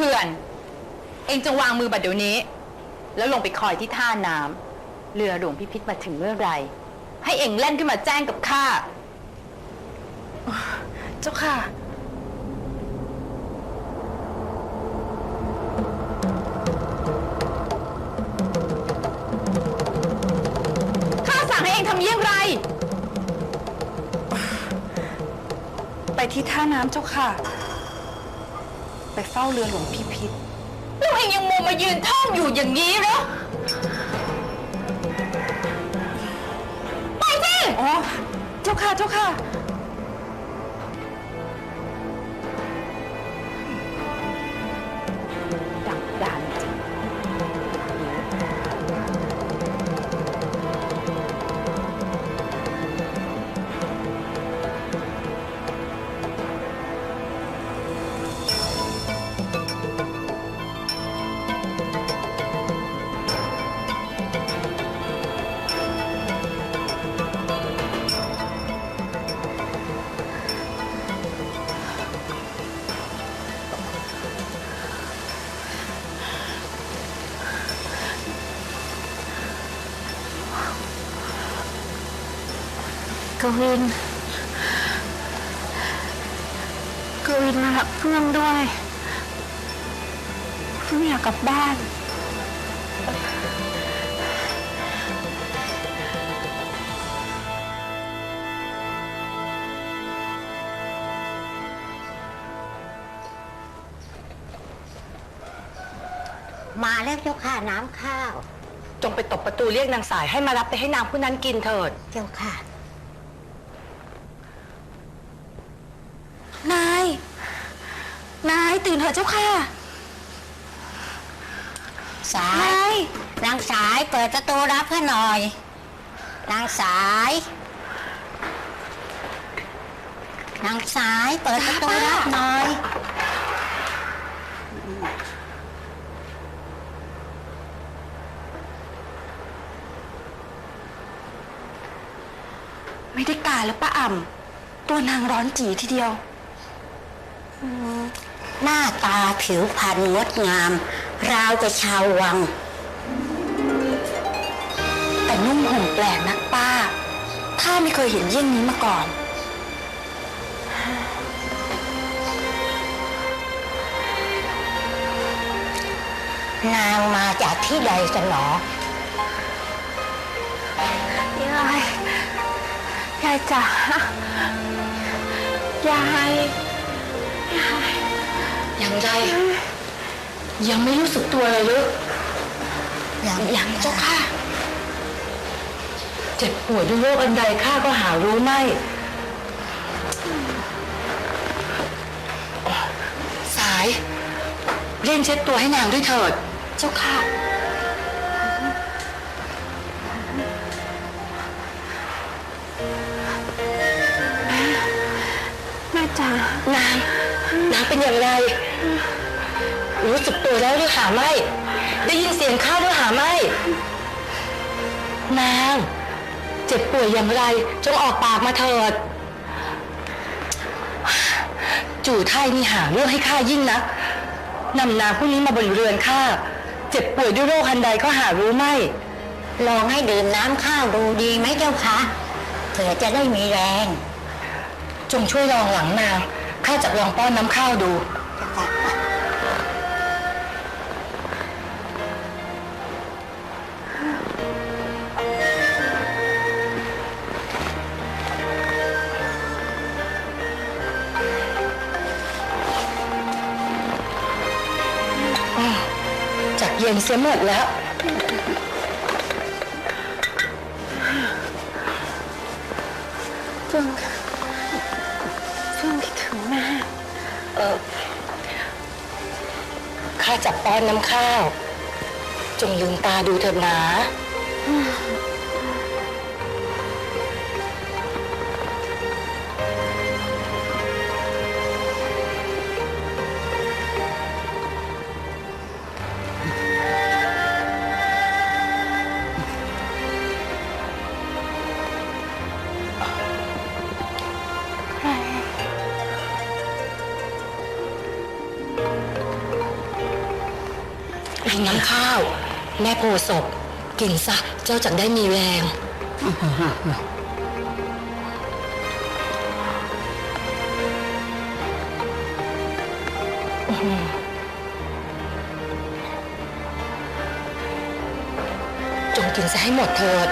พื่อน เองจงวางมือบัดเดี๋ยวนี้ แล้วลงไปคอยที่ท่าน้ำเรือหลวงพิพิธมาถึงเมื่อไหรให้เองเล่นขึ้นมาแจ้งกับข้า เจ้าค่ะ ข้าสั่งให้เองทำเยี่ยงไร ไปที่ท่าน้ำเจ้าค่ะ ไปเฝ้าเรือหลวงพิพิธแล้วเองยังมัวมายืนท่องอยู่อย่างนี้เหรอ ไปสิ อ๋อ เจ้าค่ะ เจ้าค่ะ กวิน กวินมารับเพื่อนด้วยเพื่อนอยากกลับบ้าน มาแล้วเจ้าค่ะน้ำข้าว จงไปตบประตูเรียกนางสายให้มารับไปให้นางผู้นั้นกินเถิด เจ้าค่ะ นาย นายตื่นเถอะเจ้าค่ะ สาย นางสายเปิดประตูรับให้หน่อย นางสาย นางสายเปิดประตูรับหน่อย ไม่ได้การแล้วป้าอ่ำตัวนางร้อนจีทีเดียว หน้าตาผิวพรรณงดงาม ราวกับชาววัง แต่นุ่งห่มแปลกนักป้าข้าไม่เคยเห็นเยี่ยงนี้มาก่อนนางมาจากที่ใดกันหนอายจ๋ายายยังไรยังไม่รู้สึกตัวเลยลูกอย่างยังเจ้าค่ะ เจ็บป่วยด้วยโรคอันใดข้าก็หารู้ไม่สายเร่งเช็ดตัวให้นางด้วยเถิด เจ้าค่ะ นางนางเป็นอย่างไร รู้สึกตัวแล้วหรือหาไม่ ได้ยินเสียงข้าหรือหาไม่ นาง เจ็บป่วยอย่างไร จงออกปากมาเถิด จู่ไทยนี่หาเรื่องให้ข้ายิ่งนักนำนางผู้นี้มาบนเรือนข้าเจ็บป่วยด้วยโรคอันใดก็หารู้ไม่ ลองให้ดื่มน้ำข้าวดูดีไหมเจ้าคะเผื่อจะได้มีแรง จงช่วยลองหลังนาง ข้าจะลองป้อนน้ำข้าวดู จากเย็นเสียหมดแล้วเฟื่อง ข้าจับป้อนน้ำข้าว จงลืมตาดูเถิดนะงน้ำข้าว แม่โพศพกินซะ เจ้าจักได้มีแรงจงกินซะให้หมดเถิด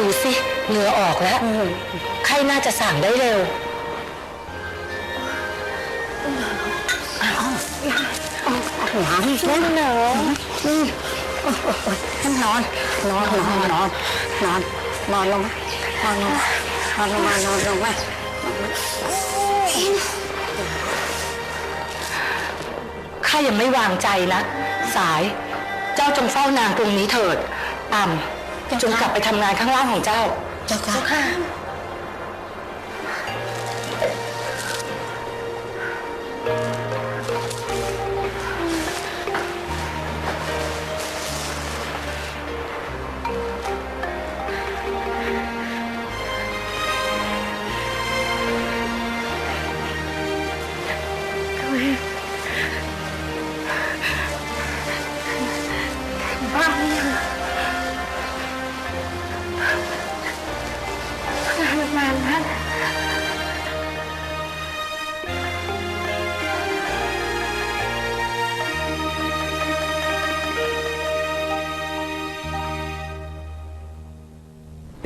ดูสิเหงื่อออกแล้วไข้น่าจะสั่งได้เร็วหนาวนี่หนาวนี่นอนนอนนอนนอนนอนนอนลงนอนลงนอนลงมานอนลงมาข้ายังไม่วางใจนะ สาย เจ้าจงเฝ้านางตรงนี้เถิดอ่ำ จงกลับไปทำงานข้างล่างของเจ้า เจ้าค่ะ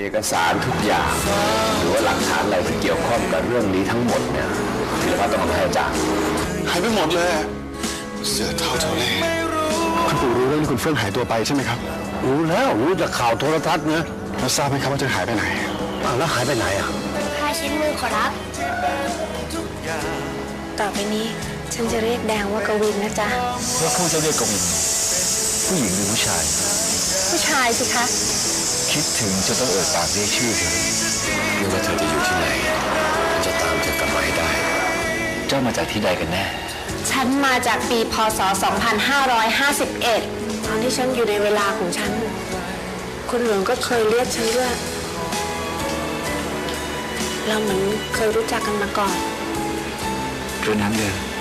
เอกสารทุกอย่าง หรือว่าหลักฐานอะไรที่เกี่ยวข้องกับเรื่องนี้ทั้งหมดเนี่ยธีรพัฒน์ต้องเอามาให้อาจารย์หายไปหมดเลยอะเสือเท่าเท่าเล่คุณปู่รู้เรื่องที่คุณเฟื่องหายตัวไปใช่ไหมครับ รู้แล้วรู้จากข่าวโทรทัศน์นะแล้วทราบไหมครับว่าเธอหายไปไหนอ้าวแล้วหายไปไหนอะผ้าเช็ดมือขอรับ ต่อไปนี้ฉันจะเรียกแดงว่ากวินนะจ๊ะแล้วเขาจะเรียกกวิน ผู้หญิงหรือผู้ชาย ผู้ชายสิคะ คิดถึงจะต้องเอ่ยปากเรียกชื่อเธอไม่ว่าเธอจะอยู่ที่ไหนฉันจะตามเธอกลับมาให้ได้ เจ้ามาจากที่ใดกันแน่ ฉันมาจากปีพศ 2551 ตอนที่ฉันอยู่ในเวลาของฉัน คุณหลวงก็เคยเรียกฉันว่าเราเหมือนเคยรู้จักกันมาก่อน เรือน้ำเดิน